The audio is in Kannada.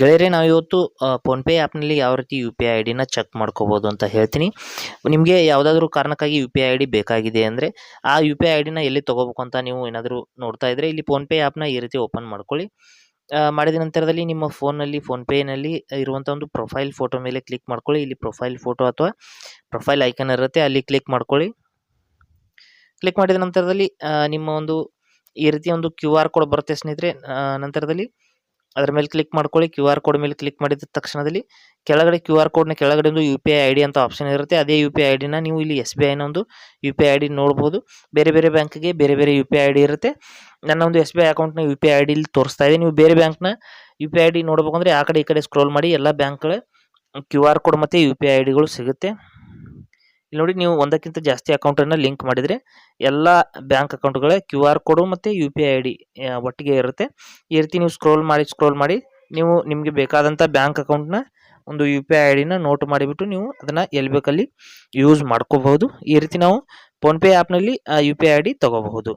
ಗೆಳೆಯರೇ, ನಾವು ಇವತ್ತು ಫೋನ್ಪೇ ಆ್ಯಪ್ನಲ್ಲಿ ಯಾವ ರೀತಿ ಯು ಪಿ ಐ ಐ ಡಿನ ಚೆಕ್ ಮಾಡ್ಕೋಬೋದು ಅಂತ ಹೇಳ್ತೀನಿ. ನಿಮಗೆ ಯಾವುದಾದ್ರೂ ಕಾರಣಕ್ಕಾಗಿ U P I I D ಬೇಕಾಗಿದೆ ಅಂದರೆ, ಆ ಯು ಪಿ ಐ ಐ ಡಿನ ಎಲ್ಲಿ ತೊಗೋಬೇಕು ಅಂತ ನೀವು ಏನಾದರೂ ನೋಡ್ತಾ ಇದ್ದರೆ ಇಲ್ಲಿ ಫೋನ್ಪೇ ಆ್ಯಪ್ನ ಈ ರೀತಿ ಓಪನ್ ಮಾಡ್ಕೊಳ್ಳಿ. ಮಾಡಿದ ನಂತರದಲ್ಲಿ ನಿಮ್ಮ ಫೋನಲ್ಲಿ ಫೋನ್ಪೇನಲ್ಲಿ ಇರುವಂಥ ಒಂದು ಪ್ರೊಫೈಲ್ ಫೋಟೋ ಮೇಲೆ ಕ್ಲಿಕ್ ಮಾಡ್ಕೊಳ್ಳಿ. ಇಲ್ಲಿ ಪ್ರೊಫೈಲ್ ಫೋಟೋ ಅಥವಾ ಪ್ರೊಫೈಲ್ ಐಕನ್ ಇರುತ್ತೆ, ಅಲ್ಲಿ ಕ್ಲಿಕ್ ಮಾಡ್ಕೊಳ್ಳಿ. ಕ್ಲಿಕ್ ಮಾಡಿದ ನಂತರದಲ್ಲಿ ನಿಮ್ಮ ಒಂದು ಈ ರೀತಿ ಒಂದು ಕ್ಯೂ ಆರ್ ಕೋಡ್ ಬರುತ್ತೆ ಸ್ನೇಹಿತರೆ. ನಂತರದಲ್ಲಿ ಅದರ ಮೇಲೆ ಕ್ಲಿಕ್ ಮಾಡ್ಕೊಳ್ಳಿ ಕ್ಯೂ ಆರ್ ಕೋಡ್ ಮೇಲೆ ಕ್ಲಿಕ್ ಮಾಡಿದ ತಕ್ಷಣದಲ್ಲಿ ಕೆಳಗಡೆ ಕ್ಯೂ ಆರ್ ಕೋಡ್ನ ಕೆಳಗಡೆ ಒಂದು U P I I D ಅಂತ ಆಪ್ಷನ್ ಇರುತ್ತೆ. ಅದೇ ಯು ಪಿ ಐ ಡಿನ ನೀವು ಇಲ್ಲಿ ಎಸ್ ಬಿ ಐನ ಒಂದು ಯು ಪಿ ಐ ಡಿ ನೋಡ್ಬೋದು. ಬೇರೆ ಬೇರೆ ಬ್ಯಾಂಕ್ಗೆ ಬೇರೆ ಬೇರೆ ಯು ಪಿ ಐ ಡಿ ಇರುತ್ತೆ. ನನ್ನ ಒಂದು ಎಸ್ ಬಿ ಐ ಅಕೌಂಟ್ನ ಯು ಪಿ ಐ ಡಿಲಿ ತೋರಿಸ್ತಾ ಇದೆ. ನೀವು ಬೇರೆ ಬ್ಯಾಂಕ್ನ ಯು ಪಿ ಐ ಡಿ ನೋಡ್ಬೇಕಂದ್ರೆ ಆ ಕಡೆ ಈ ಕಡೆ ಸ್ಕ್ರೋಲ್ ಮಾಡಿ ಎಲ್ಲ ಬ್ಯಾಂಕ್ಗಳ ಕ್ಯೂ ಆರ್ ಕೋಡ್ ಮತ್ತು ಯು ಪಿ ಐ ಡಿಗಳು ಸಿಗುತ್ತೆ. ಇಲ್ಲಿ ನೋಡಿ ನೀವು ಒಂದಕ್ಕಿಂತ ಜಾಸ್ತಿ ಅಕೌಂಟನ್ನು ಲಿಂಕ್ ಮಾಡಿದರೆ ಎಲ್ಲ ಬ್ಯಾಂಕ್ ಅಕೌಂಟ್ಗಳ ಕ್ಯೂ ಆರ್ ಕೋಡು ಮತ್ತು U P I I D ಒಟ್ಟಿಗೆ ಇರುತ್ತೆ. ಈ ರೀತಿ ನೀವು ಸ್ಕ್ರೋಲ್ ಮಾಡಿ ಸ್ಕ್ರೋಲ್ ಮಾಡಿ ನೀವು ನಿಮಗೆ ಬೇಕಾದಂಥ ಬ್ಯಾಂಕ್ ಅಕೌಂಟ್ನ ಒಂದು ಯು ಪಿ ಐ ಐ ಡಿನ ನೋಟ್ ಮಾಡಿಬಿಟ್ಟು ನೀವು ಅದನ್ನು ಎಲ್ಲಿ ಬೇಕಲ್ಲಿ ಯೂಸ್ ಮಾಡ್ಕೋಬಹುದು. ಈ ರೀತಿ ನಾವು ಫೋನ್ಪೇ ಆ್ಯಪ್ನಲ್ಲಿ U P I I D ತೊಗೋಬಹುದು.